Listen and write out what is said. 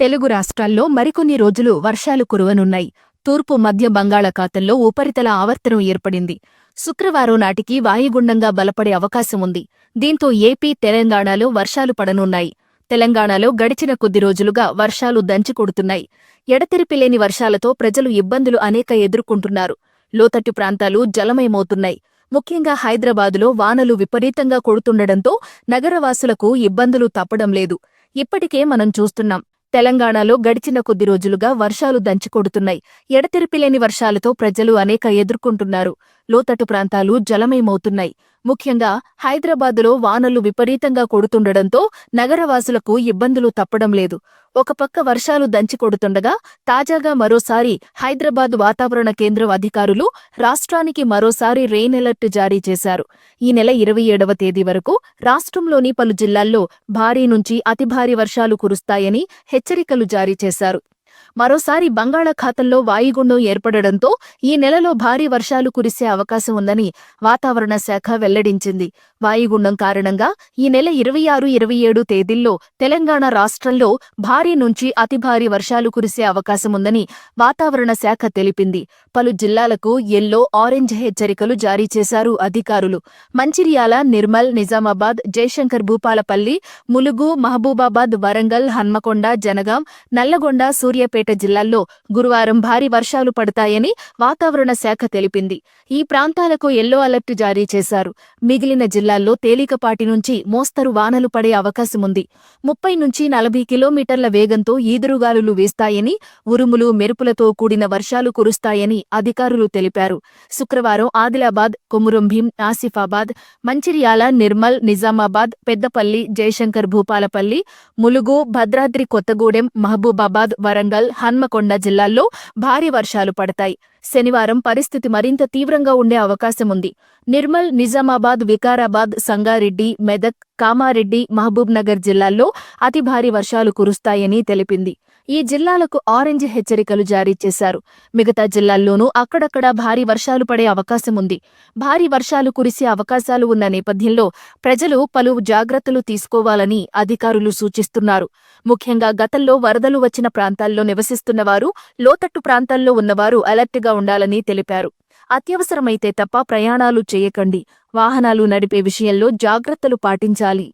తెలుగు రాష్ట్రాల్లో మరికొన్ని రోజులు వర్షాలు కురవనున్నాయి. తూర్పు మధ్య బంగాళాఖాతంలో ఉపరితల ఆవర్తనం ఏర్పడింది. శుక్రవారం నాటికి వాయుగుండంగా బలపడే అవకాశం ఉంది. దీంతో ఏపీ తెలంగాణలో వర్షాలు పడనున్నాయి. తెలంగాణలో గడిచిన కొద్ది రోజులుగా వర్షాలు దంచికొడుతున్నాయి ఎడతెరిపిలేని వర్షాలతో ప్రజలు ఇబ్బందులు అనేక ఎదుర్కొంటున్నారు. లోతట్టు ప్రాంతాలు జలమయమవుతున్నాయి. ముఖ్యంగా హైదరాబాదులో వానలు విపరీతంగా కొడుతుండటంతో నగరవాసులకు ఇబ్బందులు తప్పడం లేదు. ఇప్పటికే మనం చూస్తున్నాం తెలంగాణలో గడిచిన కొద్ది రోజులుగా వర్షాలు దంచికొడుతున్నాయి ఎడతెరిపిలేని వర్షాలతో ప్రజలు అనేక ఎదుర్కొంటున్నారు. లోతట్టు ప్రాంతాలు జలమయమవుతున్నాయి. ముఖ్యంగా హైదరాబాదులో వానలు విపరీతంగా కొడుతుండటంతో నగరవాసులకు ఇబ్బందులు తప్పడం లేదు. ఒకపక్క వర్షాలు వర్షాలు దంచికొడుతుండగా తాజాగా మరోసారి హైదరాబాద్ వాతావరణ కేంద్రం అధికారులు రాష్ట్రానికి మరోసారి రెయిన్ అలర్ట్ జారీ చేశారు. ఈ నెల ఇరవై ఏడవ తేదీ వరకు రాష్ట్రంలోని పలు జిల్లాల్లో భారీ నుంచి అతి భారీ వర్షాలు కురుస్తాయని హెచ్చరికలు జారీ చేశారు. మరోసారి బంగాళాఖాతంలో వాయుగుండం ఏర్పడడంతో ఈ నెలలో భారీ వర్షాలు కురిసే అవకాశం ఉందని వాతావరణ శాఖ వెల్లడించింది. వాయుగుండం కారణంగా ఈ నెల ఇరవై ఆరు ఇరవై ఏడు తేదీల్లో తెలంగాణ రాష్ట్రంలో భారీ నుంచి అతి భారీ వర్షాలు కురిసే అవకాశం ఉందని వాతావరణ శాఖ తెలిపింది. పలు జిల్లాలకు ఎల్లో ఆరెంజ్ హెచ్చరికలు జారీ చేశారు అధికారులు. మంచిర్యాల నిర్మల్ నిజామాబాద్ జయశంకర్ భూపాలపల్లి ములుగు మహబూబాబాద్ వరంగల్ హన్మకొండ జనగాం నల్లగొండ సూర్య సూర్యాపేట జిల్లాల్లో గురువారం భారీ వర్షాలు పడతాయని వాతావరణ శాఖ తెలిపింది. ఈ ప్రాంతాలకు ఎల్లో అలర్ట్ జారీ చేశారు. మిగిలిన జిల్లాల్లో తేలికపాటి నుంచి మోస్తరు వానలు పడే అవకాశముంది ముప్పై నుంచి నలభై కిలోమీటర్ల వేగంతో ఈదురుగాలులు వీస్తాయని ఉరుములు మెరుపులతో కూడిన వర్షాలు కురుస్తాయని అధికారులు తెలిపారు. శుక్రవారం ఆదిలాబాద్ కొమురంభీం ఆసిఫాబాద్ మంచిర్యాల నిర్మల్ నిజామాబాద్ పెద్దపల్లి జయశంకర్ భూపాలపల్లి ములుగు భద్రాద్రి కొత్తగూడెం మహబూబాబాద్ వరంగల్ హన్మకొండ జిల్లాల్లో భారీ వర్షాలు పడతాయి. శనివారం పరిస్థితి మరింత తీవ్రంగా ఉండే అవకాశం ఉంది నిర్మల్ నిజామాబాద్ వికారాబాద్ సంగారెడ్డి మెదక్ కామారెడ్డి మహబూబ్ నగర్ జిల్లాల్లో అతి భారీ వర్షాలు కురుస్తాయని తెలిపింది. ఈ జిల్లాలకు ఆరెంజ్ హెచ్చరికలు జారీ చేశారు. మిగతా జిల్లాల్లోనూ అక్కడక్కడా భారీ వర్షాలు పడే అవకాశం ఉంది భారీ వర్షాలు కురిసే అవకాశాలు ఉన్న నేపథ్యంలో ప్రజలు పలు జాగ్రత్తలు తీసుకోవాలని అధికారులు సూచిస్తున్నారు. ముఖ్యంగా గతంలో వరదలు వచ్చిన ప్రాంతాల్లో నివసిస్తున్నవారు లోతట్టు ప్రాంతాల్లో ఉన్నవారు అలర్ట్గా ఉండాలని తెలిపారు. అత్యవసరమైతే తప్ప ప్రయాణాలు చేయకండి. వాహనాలు నడిపే విషయంలో జాగ్రత్తలు పాటించాలి.